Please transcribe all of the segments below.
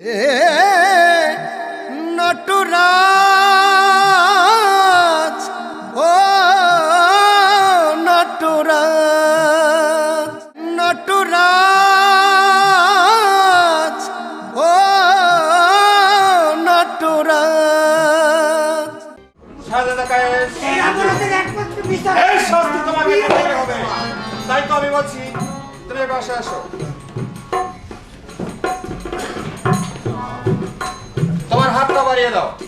এ নটরাজ ও নটরাজ নটরাজ ও নটরাজ। শাস্তি তোমাকে তাই তো আমি বলছি তুমি বাসে আসো। হাতটা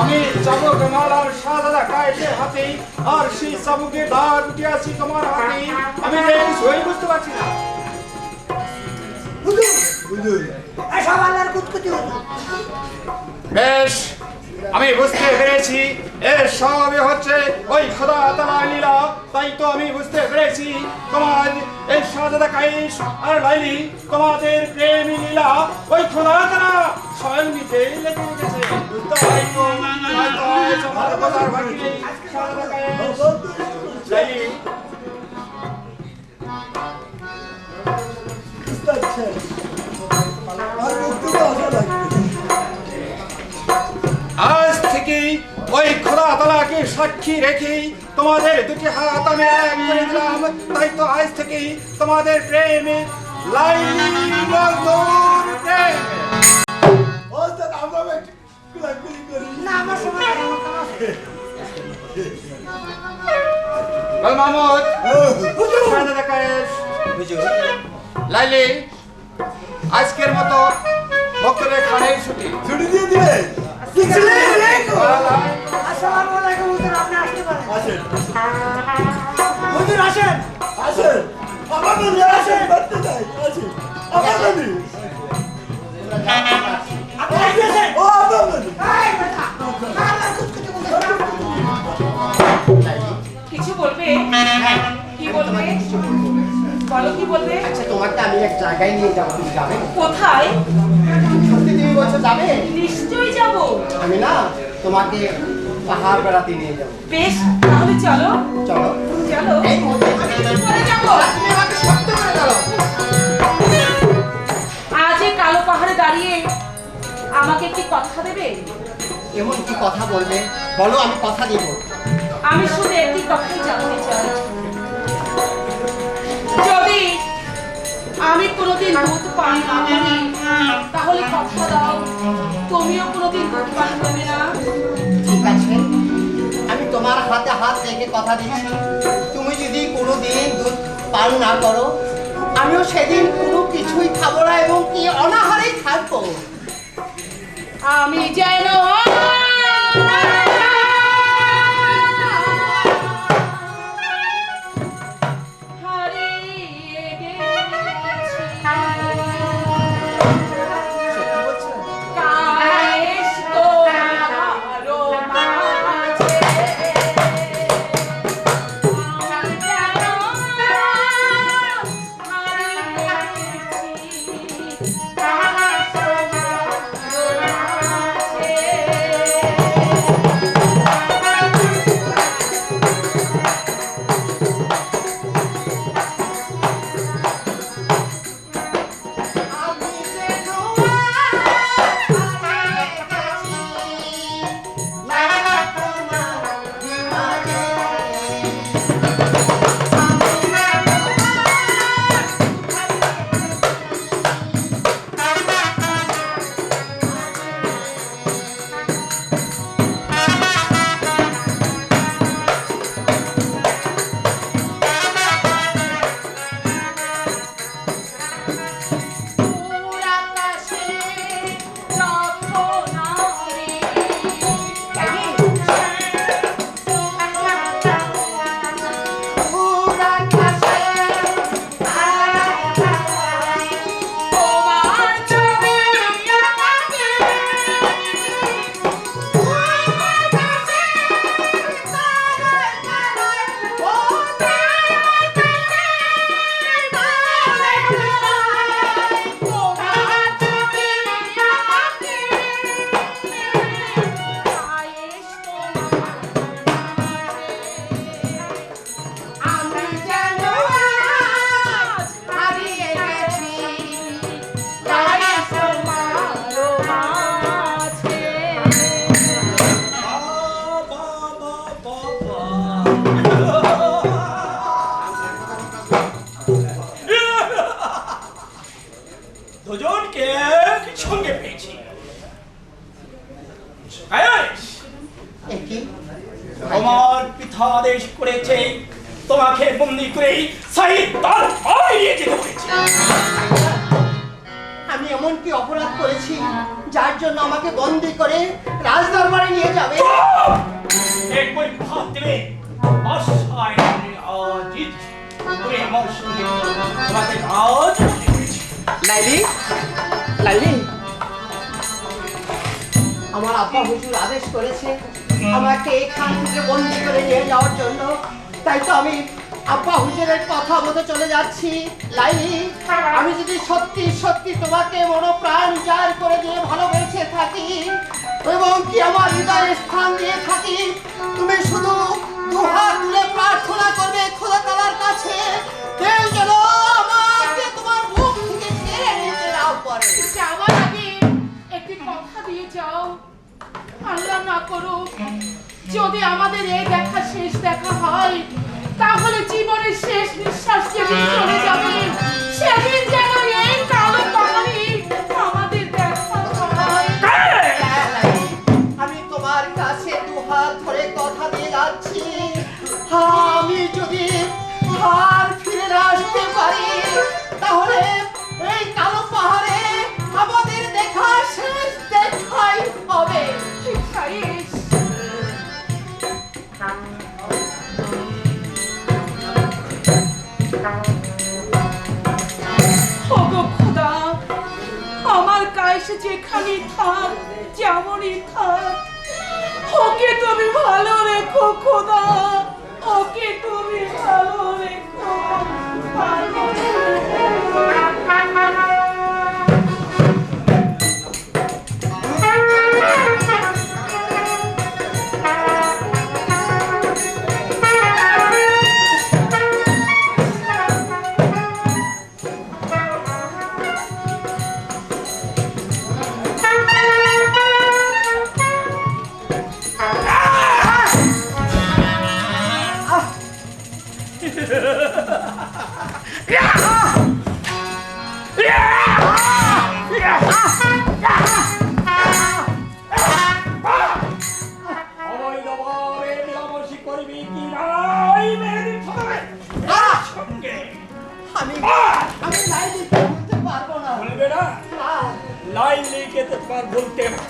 আমি চাবুক মাল আর সাদা কায়েসের হাতে আর সেই চাবুকের উঠে আছি তোমার হাতে। আমি সই বুঝতে পারছি না। এই সব আল্লাহর কুতকুতি বেশ। আমি বুঝতে পেরেছি। এর সবই হচ্ছে ওই খোদা তালা লীলা। তাই তো আমি বুঝতে পেরেছি। তোমার এই সাজাদা কাইস আর লাইলি, তোমাদের প্রেমী লীলা। ওই খোদা তালা স্বয়ং নিজে লেগে গেছে বুঝতে সাজাদা হয়তো তালাকে সাক্ষী রেখে তোমাদের দুটি হাত আমি এক করে দিলাম। তাই তো আজ থেকে তোমাদের প্রেমে লাইলি আজকের মতো ভক্তদের খানের ছুটি। ছুটি দিয়ে দিলে আসসালামু আলাইকুম। হুজুর, আপনি আসতে পারেন। আসেন। হুজুর, আসেন। আসেন। আমাকে নিয়ে আসেন করতে চাই আসেন। আমাকে নিয়ে। আপনি আসতেছেন? ও আমাকে নিয়ে। এই বেটা, আল্লাহর কুতকুতি কিছু বলবে? কি বলবে? বলো কি বলবে? আচ্ছা তোমাকে আমি এক জায়গায় নিয়ে যাব তুমি যাবে? কোথায়? সত্যি তুমি বলছো যাবে? নিশ্চয়ই যাব। আমি না তোমাকে পাহাড় বেড়াতে নিয়ে যাব। বেশ তাহলে চলো। চলো। চলো। এই মুহূর্তে আমি পরে যাব। তুমি আমাকে সত্য করে দাও। আজ এই কালো পাহাড়ে দাঁড়িয়ে আমাকে একটি কথা দেবে? এমন কি কথা বলবে? বলো আমি কথা দিব। আমি শুধু একটি কথাই জানতে চাই। যদি আমি কোনোদিন দুধ পান না করি তাহলে কথা দাও। তুমিও কোনোদিন দুধ পান করবে না। আমি তোমার হাতে হাত রেখে কথা দিচ্ছি। তুমি যদি কোনো দিন দুধ পান না করো, আমিও সেদিন কোনো কিছুই খাব না এবং কি অনাহারেই থাকব। আমি যেন আদেশ করেছে তোমাকে বন্দি করে হারিয়ে যেতে হয়েছে। আমি এমন কি অপরাধ করেছি যার জন্য আমাকে বন্দি করে রাজদরবারে নিয়ে যাবে। একই ভাব দেবে অসহায় আজিজ তুমি আমার সঙ্গে তোমাকে রাজ লাইলি লাইলি। আমার আব্বা হুজুর আদেশ করেছে আমাকে এখান থেকে বন্দি করে নিয়ে যাওয়ার জন্য। তাই তো আমি আব্বা হুজুরের কথা মতো চলে যাচ্ছি। লাইলি আমি যদি সত্যি সত্যি তোমাকে মনোপ্রাণ জার করে দিয়ে ভালোবেসে থাকি এবং কি আমার হৃদয়ে স্থান দিয়ে থাকি, তুমি শুধু তুলে প্রার্থনা করবে খোদা তালার কাছে। তোমার মুখ থেকে কেড়ে আগে একটি কথা দিয়ে যাও। আল্লাহ না যদি আমাদের এই দেখা শেষ দেখা হয় তাহলে জীবনের শেষ নিঃশ্বাস যেদিন চলে যাবে। সেদিন যেন এই কালো পাহাড়ি আমাদের দেখা হয়। আমি তোমার কাছে দুহাত ধরে কথা দিয়ে যাচ্ছি। আমি যদি আর ফিরে আসতে পারি তাহলে এই কালো পাহাড়ে আমাদের দেখা শেষ দেখাই হবে। যেখানে থাক, যেমনই থাক। ওকে তুমি ভালো রেখো, খোদা। ওকে তুমি ভালো রেখো। ভালো অবৈধভাবে লিখে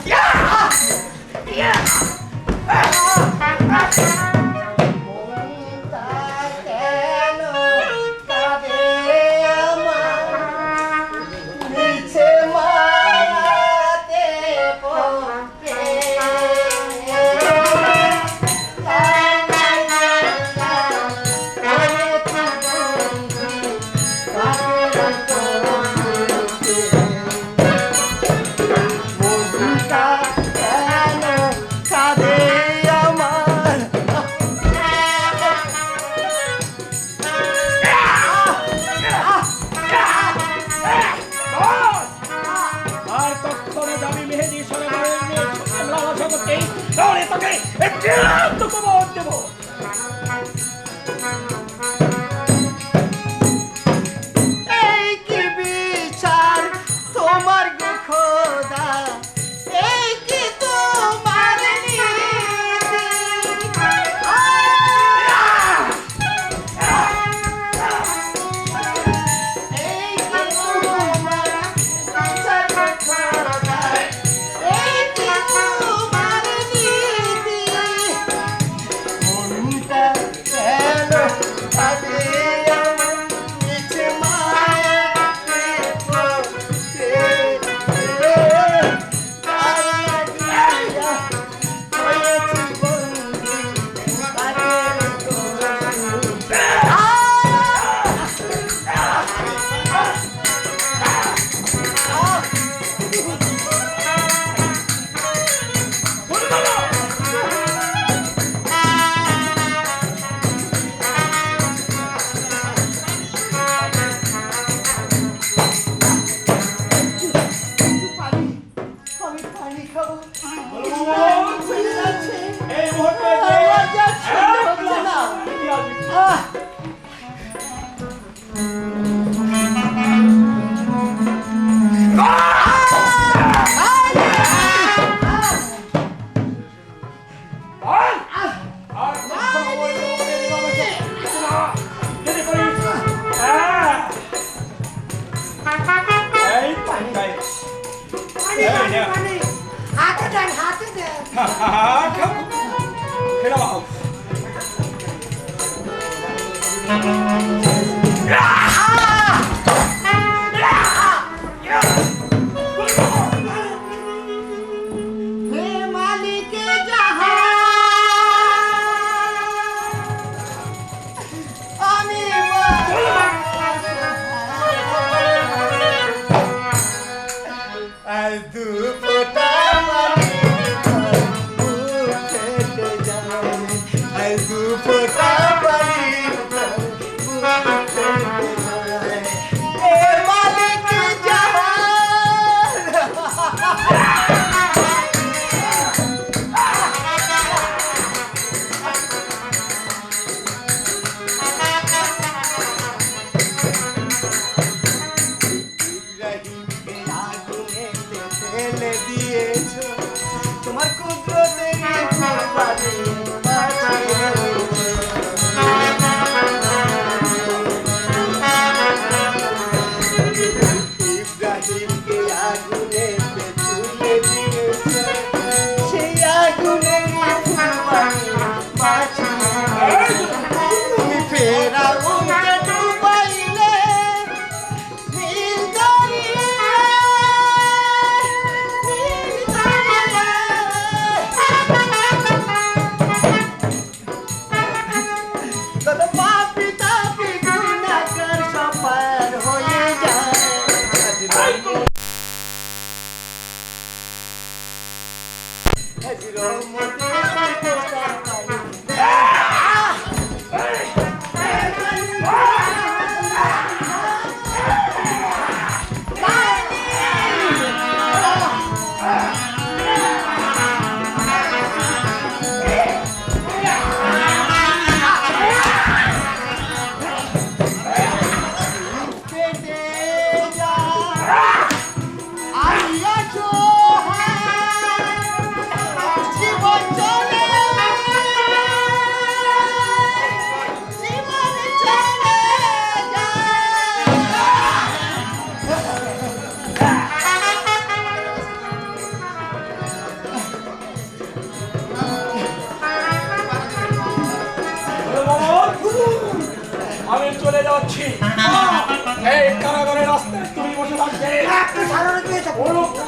পানি পানি পানি হাতে দেন হাতে দেন খেলা বাবা আর চলে যাচ্ছি। এই কারাগারের রাস্তায় তুমি বসে থাকবে।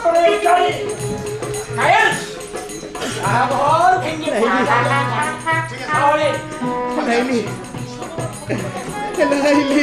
করে যাই ভেঙে তাহলে লাইলি লাইলি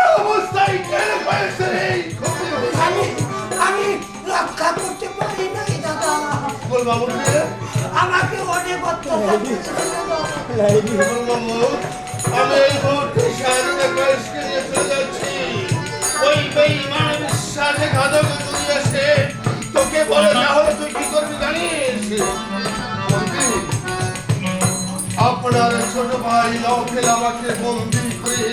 আমাকে অনেক অত্যাচার আমি এই মুহূর্তে শাহরুখে কয়েসকে নিয়ে চলে যাচ্ছি। ওই বেঈমান বিশ্বাসে ঘাতক আসে তোকে বলে তাহলে তুই কি করবি জানিস? আপনার ছোট ভাই নৌকেল আমাকে বন্দি করে